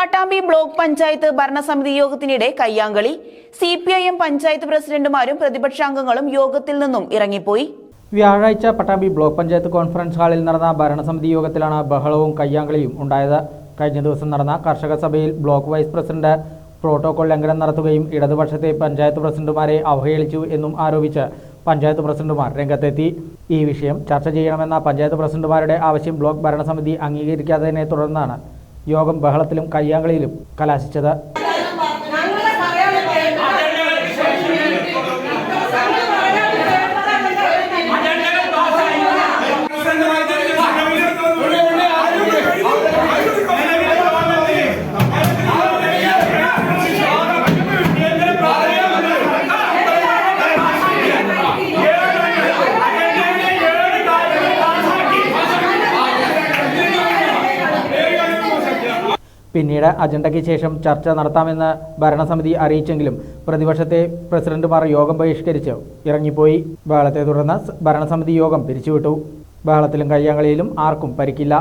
Block panchayat ഭരണസമിതി യോഗത്തിനിടെ കയ്യാങ്കളി. C P I M panchayat പ്രസിഡന്റുമാരും പ്രതിപക്ഷാംഗങ്ങളും യോഗത്തിൽ നിന്നും ഇറങ്ങിപ്പോയി. വ്യാഴാഴ്ച പട്ടാമ്പി ബ്ലോക്ക് പഞ്ചായത്ത് കോൺഫറൻസ് ഹാളിൽ നടന്ന ഭരണസമിതി യോഗത്തിലാണ് ബഹളവും കയ്യാങ്കളിയും ഉണ്ടായത്. കഴിഞ്ഞ ദിവസം നടന്ന കർഷക സഭയിൽ ബ്ലോക്ക് വൈസ് പ്രസിഡന്റ് പ്രോട്ടോകോൾ ലംഘനം നടത്തുകയും ഇടതുപക്ഷത്തെ പഞ്ചായത്ത് പ്രസിഡന്റുമാരെ അവഹേളിച്ചു എന്നും ആരോപിച്ച് പഞ്ചായത്ത് പ്രസിഡന്റുമാർ രംഗത്തെത്തി. ഈ വിഷയം ചർച്ച ചെയ്യണമെന്ന പഞ്ചായത്ത് പ്രസിഡന്റുമാരുടെ ആവശ്യം ബ്ലോക്ക് ഭരണസമിതി അംഗീകരിക്കാത്തതിനെ തുടർന്നാണ് യോഗം ബഹളത്തിലും കയ്യാങ്കളിയിലും കലാശിച്ചത് പിന്നീട് അജണ്ടയ്ക്ക് ശേഷം ചർച്ച നടത്താമെന്ന് ഭരണസമിതി അറിയിച്ചെങ്കിലും പ്രതിപക്ഷത്തെ പ്രസിഡന്റുമാർ യോഗം ബഹിഷ്കരിച്ച് ഇറങ്ങിപ്പോയി. ബഹളത്തെ തുടർന്ന് ഭരണസമിതി യോഗം പിരിച്ചുവിട്ടു. ബഹളത്തിലും കയ്യാങ്കളിയിലും ആർക്കും പരിക്കില്ല.